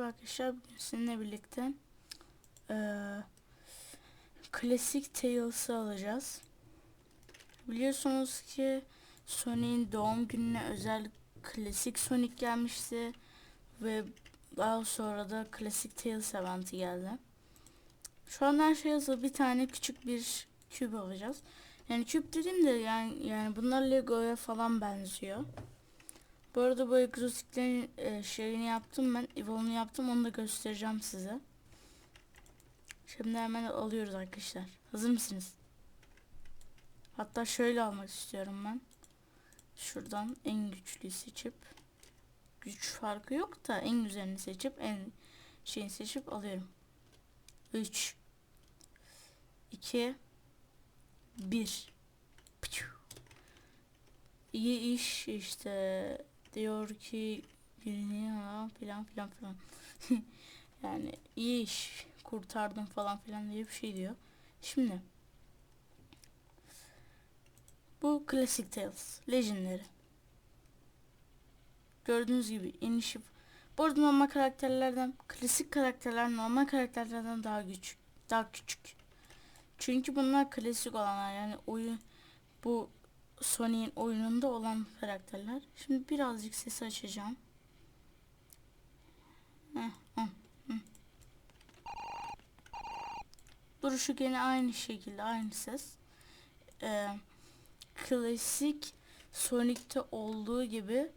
Merhaba arkadaşlar. Bugün sizinle birlikte eee klasik Tails'ı alacağız. Biliyorsunuz ki Sonic'in doğum gününe özel klasik Sonic gelmişti ve daha sonra da klasik Tails eventi geldi. Şu an her şey hazır. Bir tane küçük bir küp alacağız. Yani küp dediğim de yani yani bunlar Lego'ya falan benziyor. Bu arada bu egzotiklerin e, şeyini yaptım ben. Evolve'unu yaptım onu da göstereceğim size. Şimdi hemen alıyoruz arkadaşlar. Hazır mısınız? Hatta şöyle almak istiyorum ben. Şuradan en güçlüyü seçip güç farkı yok da en güzelini seçip en şeyini seçip alıyorum. 3 2 1 İyi iş işte diyor ki birini ha filan filan filan. yani iyi iş kurtardım falan filan diye bir şey diyor. Şimdi bu Classic Tales Legendary. Gördüğünüz gibi inişi bu arada normal karakterlerden klasik karakterler normal karakterlerden daha güç daha küçük. Çünkü bunlar klasik olanlar yani oyun bu Sony'in oyununda olan karakterler. Şimdi birazcık sesi açacağım. Heh, heh, heh. Duruşu gene aynı şekilde aynı ses. Ee, klasik Sonic'te olduğu gibi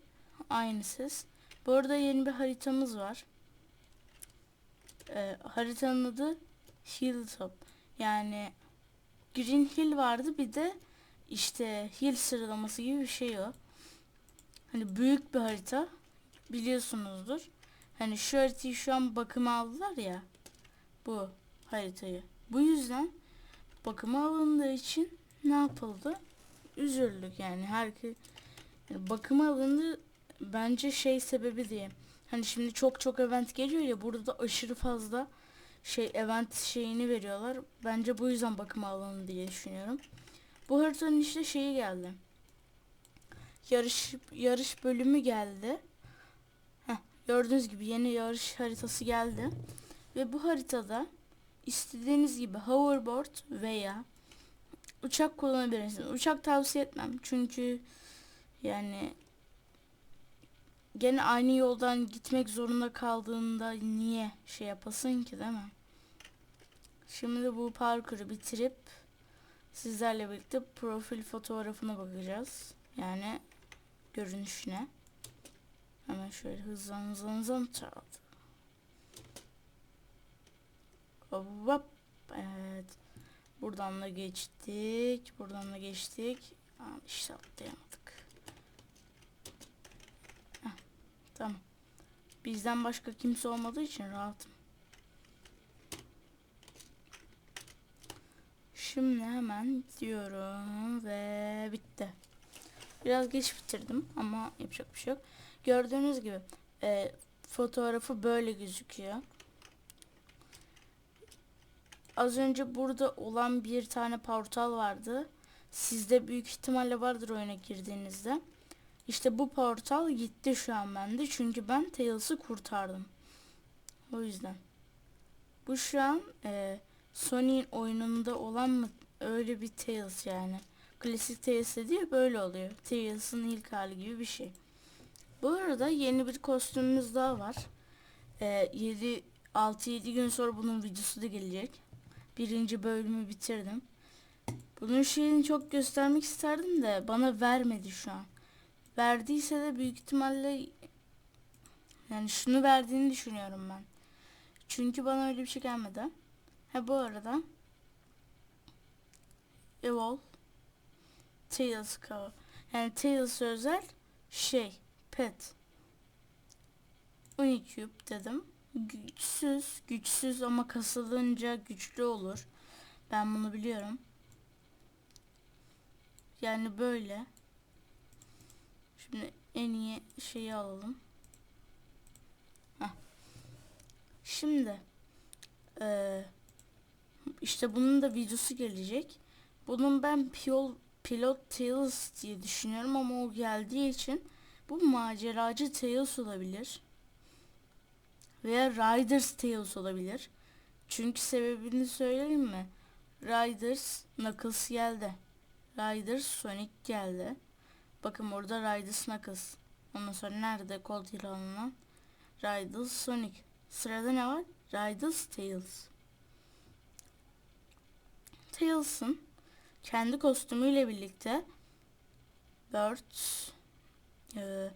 aynı ses. Bu arada yeni bir haritamız var. Ee, haritanın adı Hilltop. Yani Green Hill vardı bir de işte Hill sıralaması gibi bir şey o. Hani büyük bir harita biliyorsunuzdur. Hani şu haritayı şu an bakıma aldılar ya. Bu haritayı. Bu yüzden bakıma alındığı için ne yapıldı? Üzüldük yani herkes yani bakıma alındı bence şey sebebi diye. Hani şimdi çok çok event geliyor ya burada da aşırı fazla şey event şeyini veriyorlar. Bence bu yüzden bakıma alındı diye düşünüyorum. Bu haritanın işte şeyi geldi. Yarış yarış bölümü geldi. Heh, gördüğünüz gibi yeni yarış haritası geldi. Ve bu haritada istediğiniz gibi hoverboard veya uçak kullanabilirsiniz. Uçak tavsiye etmem. Çünkü yani gene aynı yoldan gitmek zorunda kaldığında niye şey yapasın ki değil mi? Şimdi bu parkuru bitirip sizlerle birlikte profil fotoğrafına bakacağız. Yani görünüşüne. Hemen şöyle hızlan hızlan hızlan çaldı. Hop. Evet. Buradan da geçtik. Buradan da geçtik. Aa, işte atlayamadık. Heh, tamam. Bizden başka kimse olmadığı için rahatım. Şimdi hemen diyorum ve bitti. Biraz geç bitirdim ama yapacak bir şey yok. Gördüğünüz gibi e, fotoğrafı böyle gözüküyor. Az önce burada olan bir tane portal vardı. Sizde büyük ihtimalle vardır oyuna girdiğinizde. İşte bu portal gitti şu an bende. Çünkü ben Tails'ı kurtardım. O yüzden. Bu şu an e, Sony'in oyununda olan mı öyle bir Tails yani. Klasik Tails dediği böyle oluyor. Tails'ın ilk hali gibi bir şey. Bu arada yeni bir kostümümüz daha var. Ee, 7 6-7 gün sonra bunun videosu da gelecek. Birinci bölümü bitirdim. Bunun şeyini çok göstermek isterdim de bana vermedi şu an. Verdiyse de büyük ihtimalle yani şunu verdiğini düşünüyorum ben. Çünkü bana öyle bir şey gelmedi. Ha bu arada Evolve Tails cover. Yani Tails özel şey pet. Unicube dedim. Güçsüz, güçsüz ama kasılınca güçlü olur. Ben bunu biliyorum. Yani böyle. Şimdi en iyi şeyi alalım. Heh. Şimdi eee işte bunun da videosu gelecek. Bunun ben Piyol, Pilot Tales diye düşünüyorum ama o geldiği için bu maceracı Tales olabilir. veya Riders Tales olabilir. Çünkü sebebini söyleyeyim mi? Riders Knuckles geldi. Riders Sonic geldi. Bakın burada Riders Knuckles. Ondan sonra nerede Colt ile alınan? Riders Sonic. Sırada ne var? Riders Tails. Tails'ın kendi kostümüyle birlikte Birds e,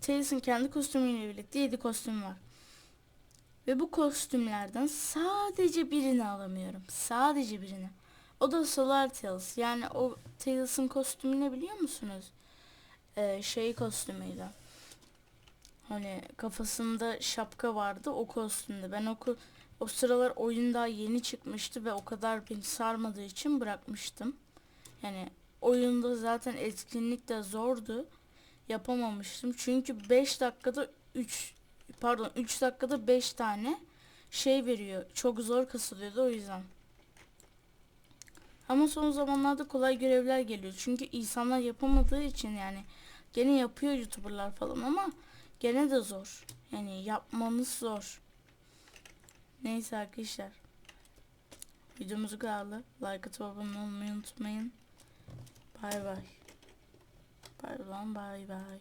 Tails'ın kendi kostümüyle birlikte 7 kostüm var. Ve bu kostümlerden sadece birini alamıyorum. Sadece birini. O da Solar Tails. Yani o Tails'ın kostümü ne biliyor musunuz? Ee, şey kostümüydü. Hani kafasında şapka vardı o kostümde. Ben o o sıralar oyun daha yeni çıkmıştı ve o kadar beni sarmadığı için bırakmıştım. Yani oyunda zaten etkinlik de zordu. Yapamamıştım. Çünkü 5 dakikada 3 pardon 3 dakikada 5 tane şey veriyor. Çok zor kasılıyordu o yüzden. Ama son zamanlarda kolay görevler geliyor. Çünkü insanlar yapamadığı için yani gene yapıyor youtuberlar falan ama gene de zor. Yani yapmanız zor. Neyse arkadaşlar. Videomuzu kaldı. Like atıp abone olmayı unutmayın. Bay bay. Bay bay bay bay.